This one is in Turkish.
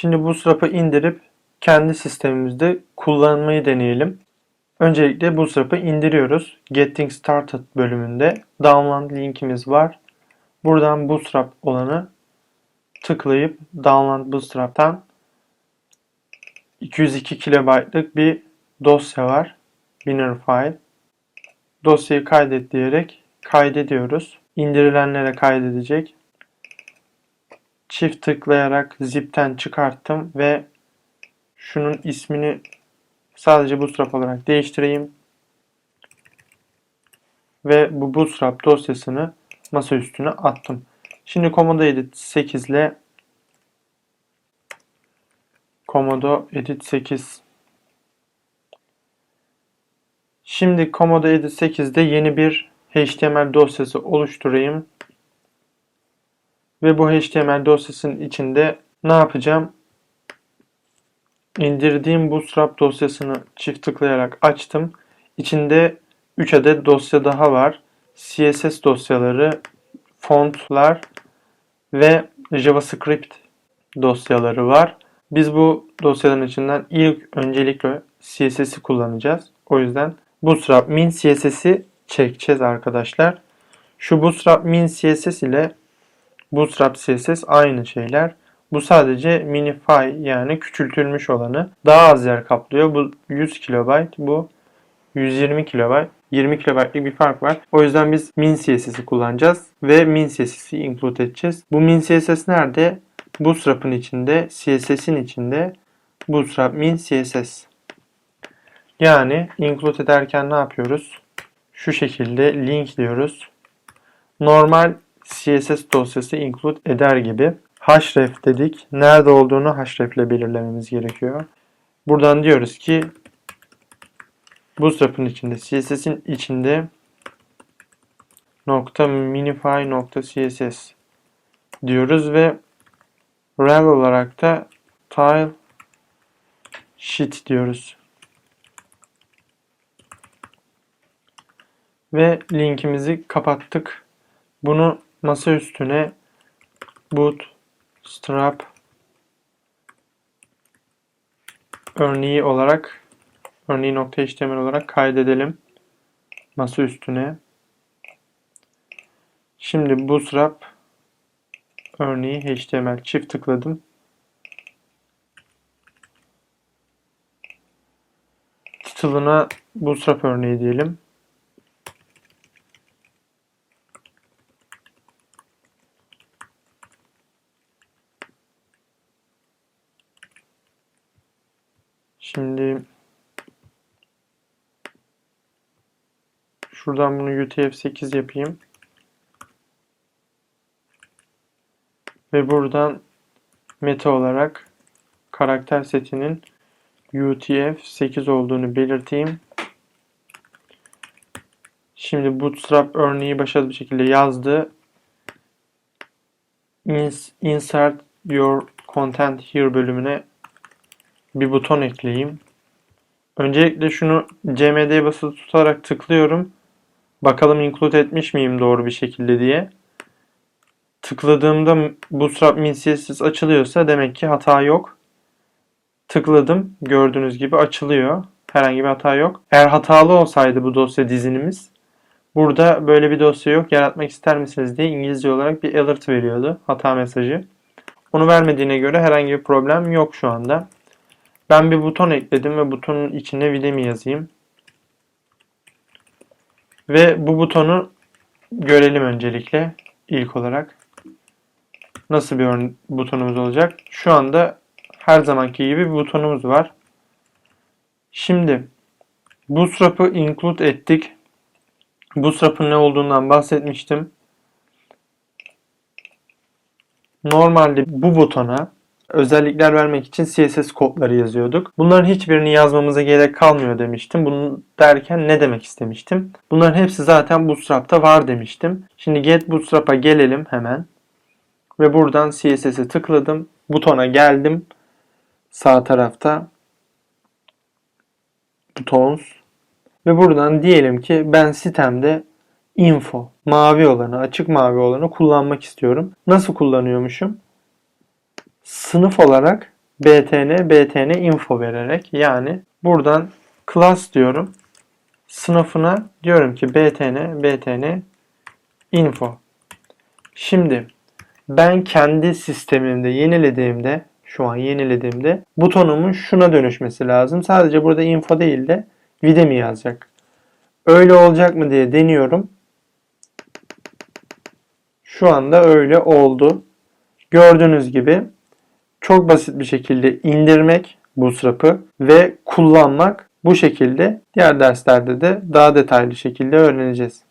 Şimdi Bootstrap'ı indirip kendi sistemimizde kullanmayı deneyelim. Öncelikle Bootstrap'ı indiriyoruz. Getting Started bölümünde download linkimiz var. Buradan Bootstrap olanı tıklayıp Download Bootstrap'tan 202 kilobaytlık bir dosya var. Binner file. Dosyayı kaydet diyerek kaydediyoruz. İndirilenlere kaydedecek. Çift tıklayarak zipten çıkarttım ve şunun ismini sadece Bootstrap olarak değiştireyim. Ve bu Bootstrap dosyasını masa üstüne attım. Şimdi Komodo Edit 8 ile Komodo Edit 8 Şimdi Komodo Edit 8'de yeni bir HTML dosyası oluşturayım. Ve bu HTML dosyasının içinde ne yapacağım? İndirdiğim Bootstrap dosyasını çift tıklayarak açtım. İçinde 3 adet dosya daha var. CSS dosyaları, fontlar ve JavaScript dosyaları var. Biz bu dosyaların içinden ilk öncelikle CSS'i kullanacağız. O yüzden Bootstrap min CSS'i çekeceğiz arkadaşlar. Şu Bootstrap min CSS ile Bootstrap CSS aynı şeyler. Bu sadece minify yani küçültülmüş olanı. Daha az yer kaplıyor. Bu 100 KB, bu 120 KB. 20 KB'lik bir fark var. O yüzden biz min CSS'i kullanacağız ve min CSS'i include edeceğiz. Bu min CSS nerede? Bootstrap'ın içinde, CSS'in içinde Bootstrap min CSS. Yani include ederken ne yapıyoruz? Şu şekilde link diyoruz. Normal CSS dosyası include eder gibi. Href dedik. Nerede olduğunu href ile belirlememiz gerekiyor. Buradan diyoruz ki Bootstrap'ın içinde, CSS'in içinde nokta minify nokta CSS diyoruz ve rel olarak da tile sheet diyoruz. Ve linkimizi kapattık. Bunu masa üstüne bootstrap örneği olarak örneği .html olarak kaydedelim. Masa üstüne. Şimdi bootstrap örneği html çift tıkladım. Title'ına bootstrap örneği diyelim. Şimdi şuradan bunu UTF-8 yapayım. Ve buradan meta olarak karakter setinin UTF-8 olduğunu belirteyim. Şimdi Bootstrap örneği başarılı bir şekilde yazdı. Insert your content here bölümüne bir buton ekleyeyim. Öncelikle şunu CMD basılı tutarak tıklıyorum. Bakalım include etmiş miyim doğru bir şekilde diye. Tıkladığımda Bootstrap min CSS açılıyorsa demek ki hata yok. Tıkladım. Gördüğünüz gibi açılıyor. Herhangi bir hata yok. Eğer hatalı olsaydı bu dosya dizinimiz burada böyle bir dosya yok yaratmak ister misiniz diye İngilizce olarak bir alert veriyordu. Hata mesajı. Onu vermediğine göre herhangi bir problem yok şu anda. Ben bir buton ekledim ve butonun içine Videmi yazayım. Ve bu butonu görelim öncelikle ilk olarak. Nasıl bir butonumuz olacak? Şu anda her zamanki gibi bir butonumuz var. Şimdi Bootstrap'ı include ettik. Bootstrap'ın ne olduğundan bahsetmiştim. Normalde bu butona özellikler vermek için CSS kodları yazıyorduk. Bunların hiçbirini yazmamıza gerek kalmıyor demiştim. Bunu derken ne demek istemiştim? Bunların hepsi zaten Bootstrap'ta var demiştim. Şimdi Get Bootstrap'a gelelim hemen. Ve buradan CSS'e tıkladım. Butona geldim. Sağ tarafta Buttons. Ve buradan diyelim ki ben sitemde info mavi olanı, açık mavi olanı kullanmak istiyorum. Nasıl kullanıyormuşum? Sınıf olarak btn btn info vererek yani buradan class diyorum. Sınıfına diyorum ki btn btn info. Şimdi ben kendi sistemimde yenilediğimde şu an yenilediğimde butonumun şuna dönüşmesi lazım. Sadece burada info değil de Videmi yazacak. Öyle olacak mı diye deniyorum. Şu anda öyle oldu. Gördüğünüz gibi çok basit bir şekilde indirmek Bootstrap'ı ve kullanmak bu şekilde diğer derslerde de daha detaylı şekilde öğreneceğiz.